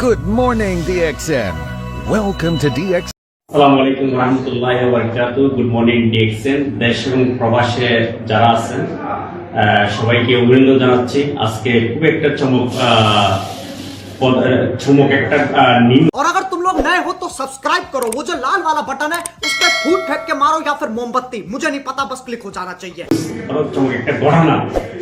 Good morning, DXN. Welcome to DX. আসসালামু আলাইকুম রহমতুল্লাহ বরকাত গুড মর্নিং ডিএক্সএন দেশ এবং প্রবাসে যারা আছেন আহ, সবাইকে অভিনন্দন জানাচ্ছি আজকে খুব একটা চমক আহ, পদ- আহ, চমক একটা নিউজ और अगर तुम लोग नए हो तो सब्सक्राइब करो वो जो लाल वाला बटन है उस पर फूट फेंक के मारो या फिर मोमबत्ती मुझे नहीं पता बस क्लिक हो जाना चाहिए চমক একটা ঘটনা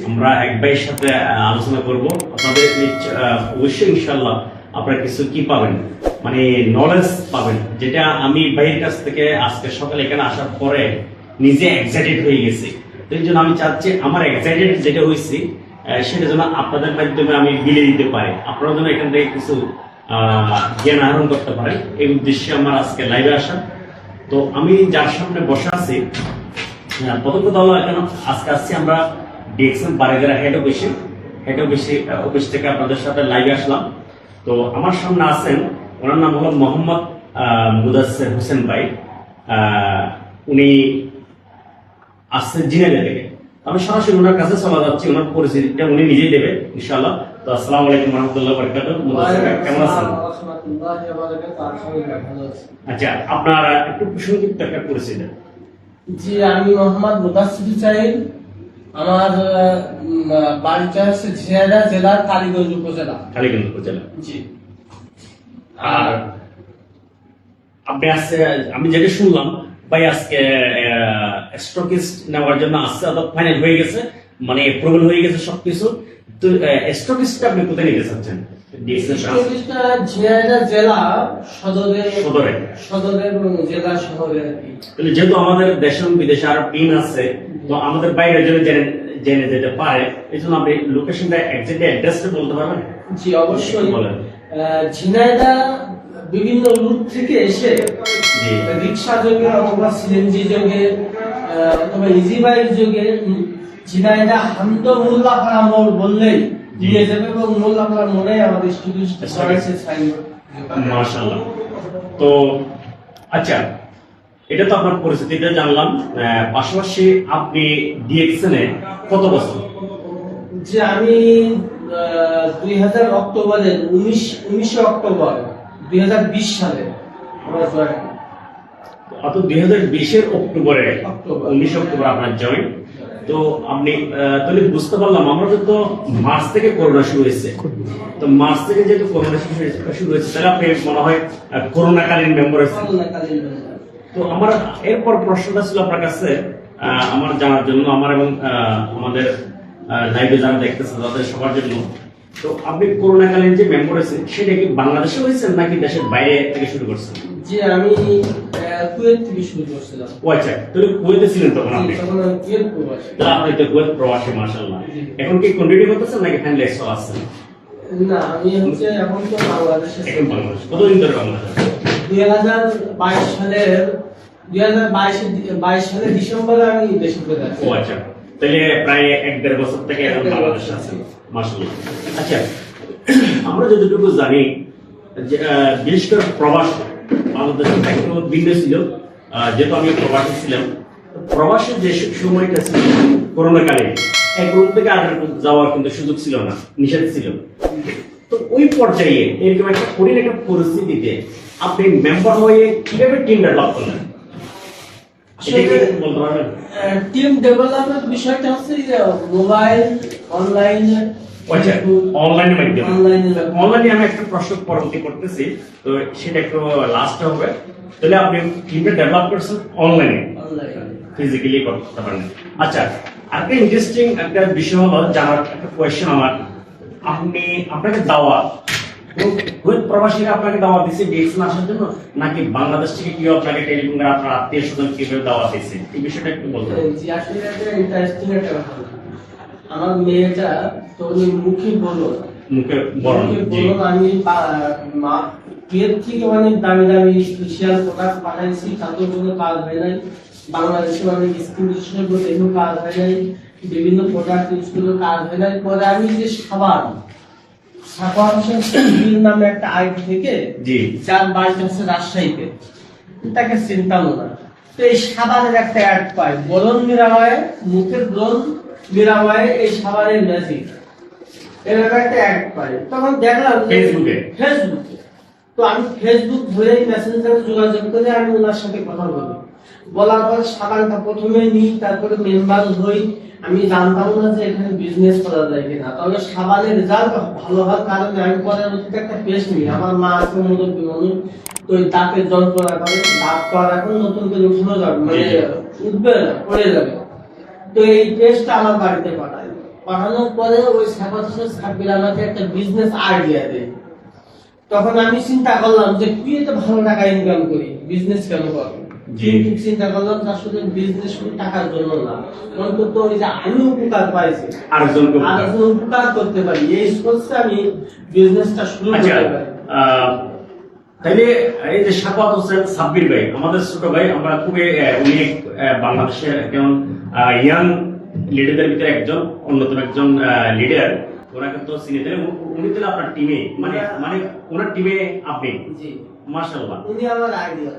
আমরা এক ভাইয়ের সাথে আহ, আলোচনা করব আপনাদের নিশ্চ- আহ, অবশ্যই ইনশাল্লাহ আপনারা কিছু কি পাবেন? মানে নলেজ পাবেন। যেটা আমি ভাইয়ের কাছ থেকে আজকে সকালে এখানে আসার পরে নিজে এক্সাইটেড হয়ে গেছি। তো এই জন্য আমি চাচ্ছি আমার এক্সাইটেড যেটা হয়েছি সেটা যেন আপনাদের মাধ্যমে আমি বিলে দিতে পারি। আপনারা যেন এখান থেকে কিছু জ্ঞান আহরণ করতে পারেন। এই উদ্দেশ্যে আমার আজকে লাইভে আসা। তো আমি যার সামনে বসে আছি প্রথম কথা হলো এখন আজকে আসছি আমরা ডিএক্সএম বারেগারা হেড অফিসে হেড অফিসে অফিস থেকে আপনাদের সাথে লাইভে আসলাম। তো আমার সামনে আছেন ওনার নাম হলো মোহাম্মদ মুদাসের হোসেন ভাই। উনি আসছেন জিনেদা থেকে। আমি সরাসরি ওনার কাছে চলে যাচ্ছি ওনার পরিস্থিতিটা উনি নিজেই দেবে ইনশাআল্লাহ। তো আসসালামু আলাইকুম রহমতুল্লাহ বরকাত কেমন আছেন? আচ্ছা আপনার একটু সংক্ষিপ্ত একটা পরিচয় জি আমি মোহাম্মদ মুদাসির চাইল আমার বাড়িটা হচ্ছে ঝিনাইদহ জেলার কালীগঞ্জ উপজেলা। কালীগঞ্জ উপজেলা। জি। আর আপনি আজকে আমি যেটা শুনলাম ভাই আজকে স্টকিস্ট নেওয়ার জন্য আসছে অর্থাৎ ফাইনাল হয়ে গেছে মানে অ্যাপ্রুভাল হয়ে গেছে সবকিছু। তো স্টকিস্টটা আপনি কোথায় নিতে চাচ্ছেন? জেলা সদরে। সদরে। সদরে জেলা শহরে যেহেতু আমাদের দেশ বিদেশে আর টিম আছে তো আমাদের বাইরে জন্য জেনে জেনে যেতে পারে এই জন্য আপনি লোকেশনটা এক্সাক্টলি অ্যাড্রেসটা বলতে পারবেন? জি অবশ্যই। বলেন। আহ, ঝিনাইদহ বিভিন্ন রুট থেকে এসে জি। রিক্সা যোগে অথবা সিএনজি যোগে অথবা ইজি বাইক যোগে উম, ঝিনাইদহ হান্ত মোল্লাপাড়া মোড় বললেই। নিয়ে যাবে এবং মোল্লাপাড়া মোড়ে আমাদের স্টুডিও রয়েছে সাইনবোর্ড মাশাআল্লাহ। তো আচ্ছা এটা তো আপনার পরিস্থিতিটা জানলাম পাশাপাশি আপনি ডিএক্সএন কত বছর? যে আমি দুই হাজার অক্টোবরের উনিশ উনিশে অক্টোবর দুই হাজার বিশ সালে আমার জয়েন অর্থাৎ দুই হাজার বিশের অক্টোবরে অক্টোবর। উনিশ অক্টোবর আপনার জয়েন। তো আপনি তাহলে বুঝতে পারলাম আমরা তো মার্চ থেকে করোনা শুরু হয়েছে তো মার্চ থেকে যেহেতু করোনা শুরু হয়েছে- হয়েছে তাহলে আপনি মনে হয় করোনাকালীন মেম্বার আছেন তো আমার এরপর প্রশ্নটা ছিল আপনার কাছে আমার জানার জন্য আমার এবং আমাদের লাইভে যারা দেখতেছে তাদের সবার জন্য। তো আপনি করোনাকালীন যে মেম্বার সেটা কি বাংলাদেশে হয়েছেন নাকি দেশের বাইরে থেকে শুরু করছেন? যে আমি কুয়েত থেকে শুরু করছিলাম। ও আচ্ছা তাহলে কুয়েতে ছিলেন তখন আপনি? তখন আমি কুয়েত প্রবাসী। তাহলে আপনি তো কুয়েত প্রবাসী মাশাআল্লাহ। এখন কি কন্টিনিউ করতেছেন নাকি ফাইনালাইজ আছেন? না আমি হচ্ছে এখন তো বাংলাদেশে এখন বাংলাদেশ। কতদিন ধরে বাংলাদেশ? দুই হাজার বাইশ সালের দুই হাজার বাইশ সালের ডিসেম্বরে আমি ও আচ্ছা। তাহলে প্রায় এক দেড় বছর থেকে এখন বাংলাদেশে আচ্ছা আমরা যতটুকু জানি বিশেষ করে প্রবাস একটু ভিন্ন ছিল। যেহেতু আমি প্রবাসী ছিলাম প্রবাসের যে সময়টা ছিল করোনাকালে এক রুম থেকে আরেক রুম যাওয়ার কিন্তু সুযোগ ছিল না নিষেধ ছিল। তো ওই পর্যায়ে এরকম একটা কঠিন একটা পরিস্থিতিতে আপনি মেম্বার হয়ে কীভাবে টিম ডেভেলপ করলেন এটা কি বলতে পারবেন টিম ডেভেলপমেন্ট বিষয়টা হচ্ছে যে মোবাইল অনলাইনে অনলাইনের মাধ্যমে। অনলাইনে অনলাইনে আমি একটা প্রশ্ন পরবর্তী করতেছি। তো সেটা একটু লাস্ট হবে। তাহলে আপনি টিমটা ডেভেলপ করছেন অনলাইনে অনলাইন ফিজিক্যালি করতে পারেন। আচ্ছা আরেকটা ইন্টারেস্টিং একটা বিষয় হলো জানার একটা কোয়েশ্চেন আমার। আপনি আপনাকে দাওয়া কুয়েত প্রবাসীরা আপনাকে দাওয়া দিচ্ছে ডিএক্সএন আসার জন্য নাকি বাংলাদেশ থেকে কেউ আপনাকে টেলিফোন করে আপনার আত্মীয় স্বজন কীভাবে দাওয়া দিচ্ছে? এই বিষয়টা একটু বলতে জি আসলে একটা ইন্টারেস্টিং একটা কথা আমার মেয়েটা তো মুখে বলো মুখে বলো আমি মা- কুয়েত থেকে অনেক দামি দামি স্পেশাল প্রোডাক্ট পাঠাইছি তাতেও কোনো কাজ হয় নাই। বাংলাদেশে অনেক স্কিম বিশেষজ্ঞ দেখেও কাজ হয় নাই। বিভিন্ন প্রোডাক্ট ইউজ করেও কাজ হয় নাই। পরে আমি যে সাবান সাবান হোসেন নামে একটা আইডি থেকে জি। যার বাড়িটা হচ্ছে রাজশাহীতে। তাকে চিন্তাম না তো এই সাবানের একটা অ্যাড পাই বলন নিরাময়ে মুখের ব্রণ নিরাময়ে এই সাবানের ম্যাজিক এরকম একটা অ্যাড পাই তখন দেখলাম যে- ফেসবুকে? ফেসবুকে তো আমি ফেসবুক ধরে মেসেঞ্জারে যোগাযোগ করে আমি ওনার সাথে কথা বলি। বলার পর সাবানটা প্রথমে নিই তারপরে মেম্বার হই আমি জানতাম না যে এখানে বিজনেস করা যায় কিনা। তবে সাবানের রেজাল্ট ভালো হওয়ার কারণে আমি পরবর্তীতে একটা পেস্ট নিই। আমার মা আছে মুরব্বী মানুষ তো ওই দাঁতের যন্ত্রণা করে দাঁত তো এখন নতুন করে উঠানো যাবে মানে উঠবে না পড়ে যাবে। তো এই পেস্টটা আমার বাড়িতে পাঠাই। পাঠানোর পরে ওই সাবাসের সাব্বির আমাকে একটা বিজনেস আইডিয়া দেয়। তখন আমি চিন্তা করলাম যে তুই তো ভালো টাকা ইনকাম করি বিজনেস কেন করবি? জি। চিন্তা করলাম যে আসলে বিজনেস শুধু টাকার জন্য না অন্তত ওই যে আমি উপকার পাইছি। আরেকজনকে উপকার। একজন উপকার করতে পারি। এই সোর্সে আমি বিজনেসটা শুরু আচ্ছা করতে পারি। আহ, তাইলে এই যে সাফাত হোসেন সাব্বির ভাই আমাদের ছোট ভাই আমরা খুবই উনি বাংলাদেশের একজন ইয়াং লিডারদের ভিতরে একজন অন্যতম একজন লিডার ওনাকে তো চিনি। উনি তাহলে আপনার টিমে মানে মানে ওনার টিমে আপনি? জি। মার্শাল্লাহ উনি আমার আইডিয়া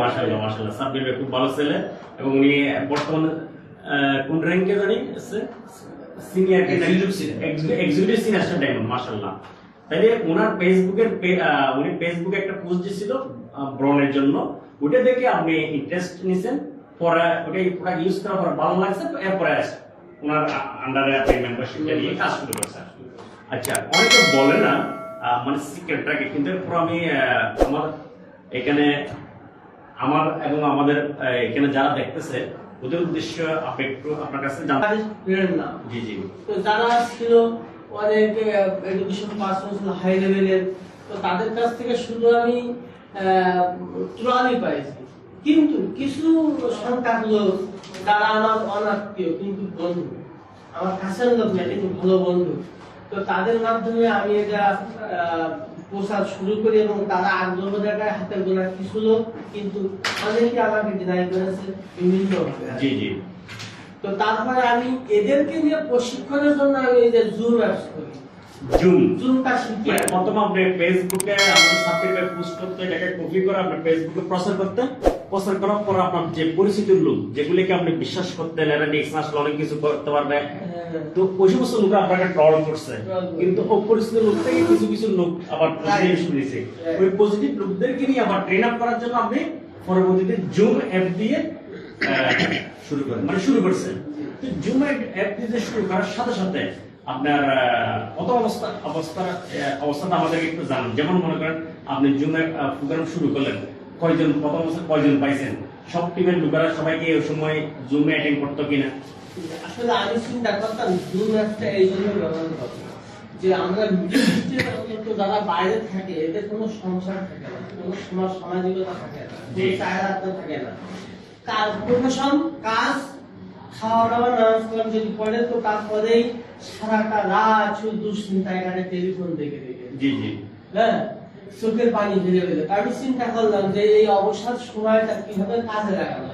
মাশাআল্লাহ মাশাআল্লাহ। সাব্বির ভাই খুব ভালো ছেলে এবং উনি বর্তমানে কোন র্যাঙ্কে জানি? সিনিয়র এক্সিকিউটিভ সিনিয়র ডায়মন্ড মাশাআল্লাহ। তাইলে ওনার ফেসবুকের উনি ফেসবুকে একটা পোস্ট দিছিল ব্রনের জন্য। ওটা দেখে আপনি ইন্টারেস্ট নিছেন পরে ওটা পুরো ইউজ করার পর ভালো লাগছে এরপরে ওনার আন্ডারে আপনি মেম্বারশিপটা নিয়ে কাজ শুরু করছেন। আচ্ছা অনেকে বলে না মানে সিক্রেটটাকে কিন্তু এরপর আমি আমার এখানে আমার এবং আমাদের এখানে যারা দেখতেছে ওদের উদ্দেশ্য আপনি একটু আপনার কাছে জানতে না জি জি। তো যারা ছিল অনেক এডুকেশন পার্সন ছিল হাই লেভেলের তো তাদের কাছ থেকে শুধু আমি ট্রলি পাইছি। কিন্তু কিছু সংখ্যক লোক যারা আমার অনাত্মীয় কিন্তু বন্ধু আমার কাছের লোক না কিন্তু ভালো বন্ধু তো তাদের মাধ্যমে আমি এটা প্রচার শুরু করি এবং তারা আগ্রহ দেখায় হাতে গোনা কিছু লোক কিন্তু অনেকে আমাকে ডিনাই করেছে বিভিন্ন জি জি। তো তারপরে আমি এদেরকে নিয়ে প্রশিক্ষণের জন্য আমি এই যে জুম অ্যাপস করি। জুম। জুমটা শিখি। মানে প্রথম আপনি ফেসবুকে আমাদের সাবস্ক্রাইবে পোস্ট করতে এটাকে কপি করে আপনি ফেসবুকে প্রচার করতে? প্রচার করার পর আপনার যে পরিচিত লোক যেগুলিকে আপনি বিশ্বাস করতেন এরা নেক্সট আসলে অনেক কিছু করতে পারবে। তো ওই সমস্ত লোক আপনাকে ট্রল করছে। কিন্তু অপরিচিত লোক থেকে কিছু কিছু লোক আবার পজিটিভ শুনেছে। ওই পজিটিভ লোকদেরকে নিয়ে আবার ট্রেন আপ করার জন্য আপনি পরবর্তীতে জুম অ্যাপ দিয়ে শুরু করেন। মানে শুরু করছেন। তো জুম অ্যাপ দিয়ে শুরু করার সাথে সাথে আপনার কত অবস্থা অবস্থার আহ, অবস্থাটা আমাদেরকে একটু জানান। যেমন মনে করেন আপনি জুমে প্রোগ্রাম শুরু করলেন। কয়জন প্রথম অবস্থা কয়জন পাইছেন? সব টিমের লোকেরা সবাইকে ওই সময় জুমে অ্যাটেন্ড করতো কিনা? আসলে আমি চিন্তা করতাম জুম অ্যাপসটা এই জন্য ব্যবহার করতাম। যে আমরা অন্তত যারা বাইরে থাকে এদের কোনো সংসার থাকে না কোনো সমাজ সামাজিকতা থাকে না কোনো। চাহিদা থাকে না। কাজ প্রফেশন কাজ খাওয়া দাওয়া নামাজ কালাম যদি পড়ে তো তারপরেই সারাটা রাত শুধু দুশ্চিন্তায় কাটে টেলিফোন দেখে দেখে। জি জি। হ্যাঁ? চোখের পানি ফেলে ফেলে। আমি চিন্তা করলাম যে এই অবসর সময়টা কীভাবে কাজে লাগানো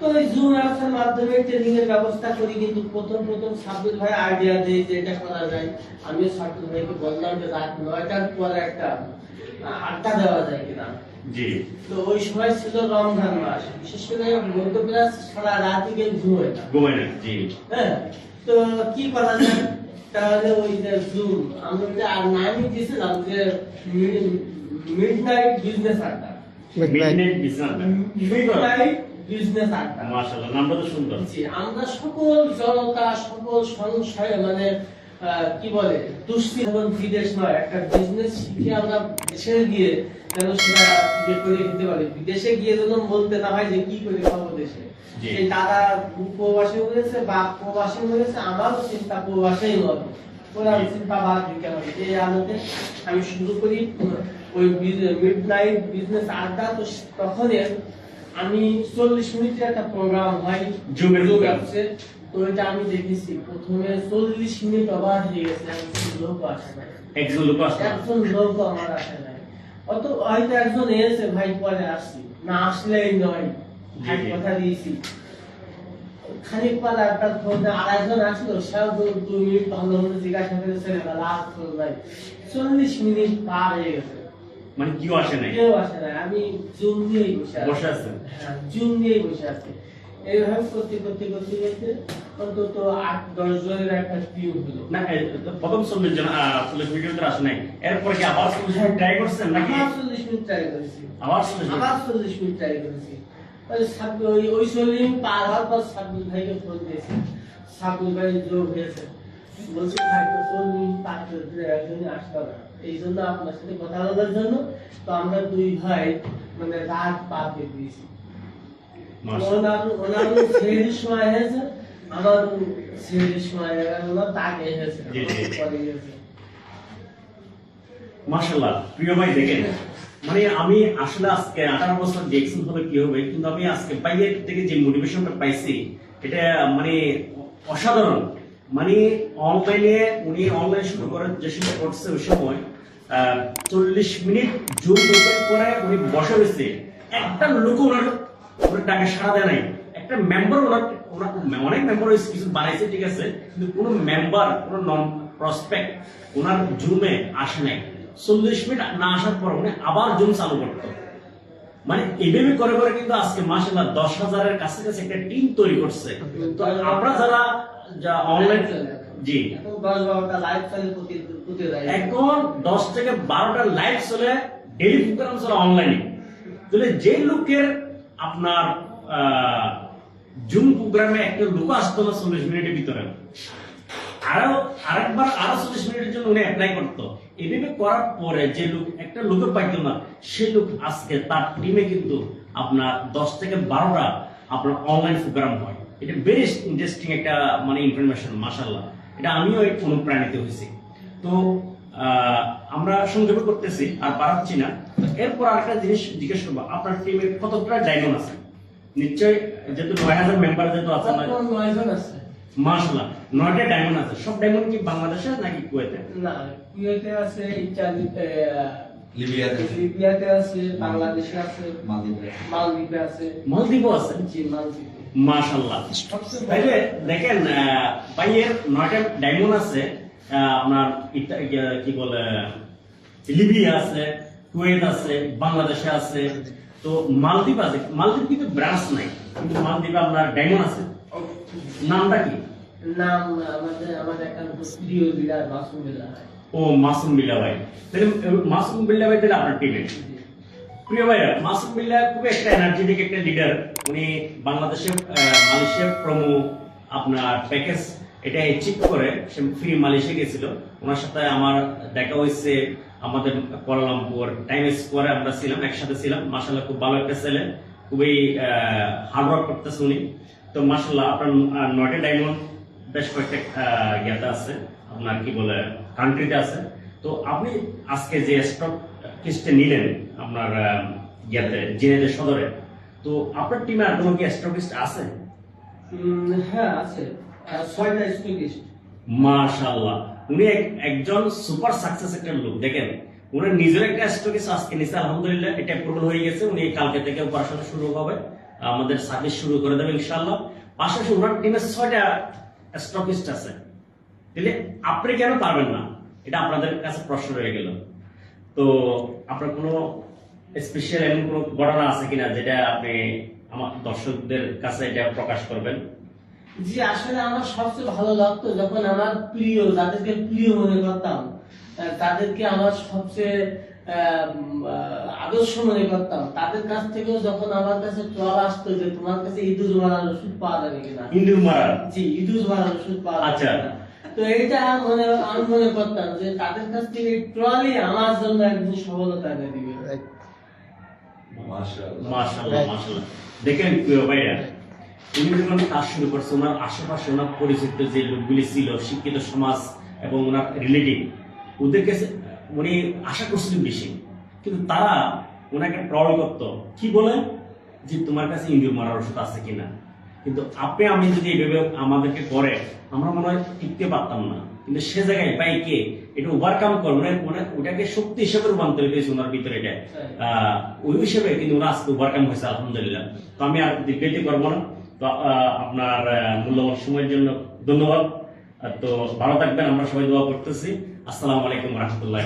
তো এই জুম অ্যাপসের মাধ্যমে ট্রেনিং এর ব্যবস্থা করি কিন্তু প্রথম প্রথম সাব্বির ভাই আইডিয়া যে এটা করা যায়। সাব্বির ভাইকে বললাম যে রাত নয়টার পরে একটা আড্ডা দেওয়া যায় কিনা। জি। তো ওই সময় ছিল রমজান মাস। বিশেষ করে মধ্যপ্রাস সারা রাত গেম ঘুমোয় না। ঘুমাই না জি। হ্যাঁ তো কি করা যায়? তাহলে ওই যে জুম আমরা যে আর নামই দিয়েছিলাম যে মিডনাইট বিজনেস আড্ডা। Midnight business midnight business আড্ডা। মাশাআল্লাহ নামটা তো সুন্দর। জি আমরা সকল জনতা সকল সংশয় মানে কি বলে দুষ্টি এবং বিদেশ নয় একটা বিজনেস শিখে আমরা দেশে গিয়ে যেন সেটা ইয়ে করে খেতে পারি। বিদেশে গিয়ে যেন বলতে না হয় যে কি করে খাব দেশে। সেই দাদা উপবাসে বা প্রবাসে আমারও চিন্তা প্রবাসেই ওরা চিন্তা বাদ দিতে হবে এই আলোতে আমি শুরু করি ওই মিড নাইট বিজনেস আড্ডা তো তখনই আমি চল্লিশ মিনিটের একটা প্রোগ্রাম হয় অ্যাপসে তো এটা আমি দেখেছি। প্রথমে চল্লিশ মিনিট অবাক হয়ে গেছে একজন লোক আসে নাই। একজন লোক আসলো একজন লোক আমার আসে নাই। অত হয়তো একজন এসে ভাই পরে আসছি না আসলেই নয়। ভাই জি, জি। কথা দিয়েছি। খানিক পর একটা ফোন আর আসলো সেও মিনিট ভালো মতো জিজ্ঞাসা করে ছেলে বেলা ভাই। চল্লিশ মিনিট পার হয়ে গেছে। মানে কেউ আসে নাই? কেউ আসে না আমি জুম নিয়েই বসে আছি। বসে আছেন? হ্যাঁ, জুম নিয়েই বসে আছি। এইভাবে করতে করতে করতে করতে অন্তত আট দশ জনের একটা টিম হলো। না প্রথম চল্লিশ জন চল্লিশ মিনিটের ভিতরে আসে নাই। এরপরে কি আবার চল্লিশ মিনিট ট্রাই করছেন নাকি? আবার চল্লিশ মিনিট ট্রাই করেছি। আবার চল্লিশ আবার চল্লিশ মিনিট ট্রাই করেছি। ওই ওই ওই চল্লিশ পার হওয়ার পর সাব্বির ভাইকে ফোন দিয়েছি। সাব্বির ভাই যোগ হয়েছে। বলছে ভাই চল্লিশ মিনিট পার করে দিলে একজনই আসতে হবে এই জন্য আপনার সাথে কথা বলার জন্য তো আমরা দুই ভাই মানে রাত পার দিয়েছি। ওনার ওনার ছেলের সময় হয়েছে আমার ছেলের সময় তাকে হয়েছে জি, জি। পরে গেছে মাশাল্লাহ প্রিয় ভাই দেখেন মানে আমি আসলে আজকে আঠারো বছর হলে কি হবে কিন্তু আমি আজকে বাইরের থেকে যে মোটিভেশনটা পাইছি এটা মানে অসাধারণ। মানে অনলাইনে উনি অনলাইন শুরু করার যে সময় করছে ওই সময় চল্লিশ মিনিট জুম ওপেন করে উনি বসে রয়েছে। একটা লোক ওনার ওনার টাকা সাড়া দেয় নাই। একটা মেম্বার ওনার অনেক মেম্বার কিছু বানাইছে ঠিক আছে কিন্তু কোনো মেম্বার কোনো নন প্রসপেক্ট ওনার জুমে আসে নাই। চল্লিশ মিনিট না আসার পর উনি আবার জুম চালু করতো। মানে এইভাবে করে করে কিন্তু আজকে মাসাল্লাহ দশ হাজারের কাছাকাছি একটা টিম তৈরি করছে। তো আমরা যারা যা অনলাইন জি। এখন দশ থেকে বারোটা লাইভ চলে ডেলি প্রোগ্রাম চলে অনলাইনে তাহলে যে লোকের আপনার জুম প্রোগ্রামে একটা লোক আসতো না চল্লিশ মিনিটের ভিতরে। আরও, আরেকবার আরও চল্লিশ মিনিটের জন্য উনি অ্যাপ্লাই করতো। এভাবে করার পরে যে লোক, একটা লোকে পাইতো না, সে লোক আজকে তার টিমে কিন্তু আপনার দশ থেকে বারোটা আপনার অনলাইন প্রোগ্রাম হয়। এটা ভেরি ইন্টারেস্টিং একটা মানে ইনফরমেশন মাসাল্লাহ এটা আমিও অনুপ্রাণিত হয়েছি। তো আমরা সংক্ষেপে করতেছি, আর বাড়াচ্ছি না। এরপর আরেকটা জিনিস জিজ্ঞেস করব আপনার টিমে কতটা ডায়মন্ড আছে? নিশ্চয়ই যেহেতু নয় হাজার মেম্বার যেহেতু আছে আছে? মাশাআল্লাহ নয়টা ডায়মন্ড আছে। সব ডায়মন্ড কি বাংলাদেশে নাকি কুয়েতে? না কুয়েতে আছে লিবিয়াতে আছে। লিবিয়াতে আছে বাংলাদেশে আছে মালদ্বীপে মালদ্বীপে আছে। মালদ্বীপও আছে? জি মালদ্বীপে। মাশাআল্লাহ। তাইলে দেখেন আহ, ভাইয়ের নয়টা ডায়মন্ড আছে আপনার কি বলে লিবিয়া আছে কুয়েত আছে বাংলাদেশে আছে তো মালদ্বীপ আছে। মালদ্বীপ কিন্তু ব্রাঞ্চ নাই কিন্তু মালদ্বীপে আপনার ডায়মন্ড আছে। নামটা কি? নাম আমাদের আমাদের একটা প্রিয় বিড়াল মাসুম ও মাসুম বিল্লা ভাই। মাসুম বিল্লা ভাই তাহলে আপনার টিমে। প্রিয় ভাইয়া মাসুম বিল্লা খুব একটা এনার্জেটিক একটা লিডার উনি বাংলাদেশের আহ, মালয়েশিয়ার প্রমো আপনার প্যাকেজ এটা অ্যাচিভ করে। সে ফ্রি মালয়েশিয়া গেছিল। ওনার সাথে আমার দেখা হয়েছে। আমাদের কোয়ালালামপুর টাইম স্কোয়ারে আমরা ছিলাম একসাথে ছিলাম। মাসাল্লাহ খুব ভালো একটা ছেলে খুবই হার্ড ওয়ার্ক করতেছে উনি। তো মাসাল্লাহ আপনার নয়টা ডায়মন্ড বেশ কয়েকটা ইয়াতে আছে। আপনার কি বলে কান্ট্রিতে আছে। তো আপনি আজকে যে স্টক কিস্টে নিলেন আপনার ইয়াতে জেনেদের সদরে তো আপনার টিমে আর কোনো কি স্টকিস্ট আছে? হ্যাঁ আছে। ছয়টা স্টুডেন্ট মাশাআল্লাহ। উনি এক- একজন সুপার সাকসেস একটা লোক। দেখেন উনি নিজের একটা স্টকিস আজকে নিছে আলহামদুলিল্লাহ, এটা অ্যাপ্রুভাল হয়ে গেছে। উনি কালকে থেকে পড়াশোনা শুরু হবে, আমাদের সার্ভিস শুরু করে দেবে ইনশাআল্লাহ। পাশাপাশি ওনার টিমে ছয়টা স্টকিস্ট আছে। তাহলে আপনি কেন পারবেন না? এটা আপনাদের কাছে প্রশ্ন রয়ে গেল। তো আপনার কোনো স্পেশাল এমন কোনো ঘটনা আছে কিনা যেটা আপনি আমার দর্শকদের কাছে এটা প্রকাশ করবেন? জি আসলে আমার সবচেয়ে ভালো লাগতো যখন আমার প্রিয় যাদেরকে প্রিয় মনে করতাম তাদেরকে আমার সবচেয়ে আদর্শ মনে করতাম। তাদের কাছ থেকেও যখন আমার কাছে কল আসতো যে তোমার কাছে ইঁদুর মারার ওষুধ পাওয়া যাবে কিনা। ইন্দুর মারার? জি ইঁদুর মারার ওষুধ পাওয়া যাবে আচ্ছা। কিনা। তো এইটা মনে আমি মনে করতাম যে তাদের কাছ থেকে ট্রলি আমার জন্য একদিন সফলতা এনে দিবে। মাশাআল্লাহ মাশাআল্লাহ মাশাআল্লাহ। দেখেন প্রিয় ভাইরা উনি যখন কাজ শুরু করছে ওনার আশেপাশে ওনার পরিচিত যে লোকগুলি ছিল শিক্ষিত সমাজ এবং ওনার রিলেটিভ ওদের কাছে উনি আশা করছিলেন বেশি। কিন্তু তারা ওনাকে ট্রল করতো। কি বলে? যে তোমার কাছে ইন্দুর মারার ওষুধ আছে কিনা? কিন্তু আপনি আমি যদি এইভাবে আমাদেরকে করে আমরা মনে হয় টিকতে পারতাম না। কিন্তু সে জায়গায় ভাই কে? এটা ওভারকাম করে মানে মানে ওটাকে শক্তি হিসেবে রূপান্তরিত হয়েছে ওনার ভিতরে এটা। আহ, ওই হিসেবে কিন্তু ওরা আজকে ওভারকাম হয়েছে আলহামদুলিল্লাহ। তো আমি আর দীর্ঘায়িত করব না। আপনার মূল্যবান সময়ের জন্য ধন্যবাদ। তো ভালো থাকবেন, আমরা সবাই দোয়া করতেছি। আসসালামু আলাইকুম রহমতুল্লাহ।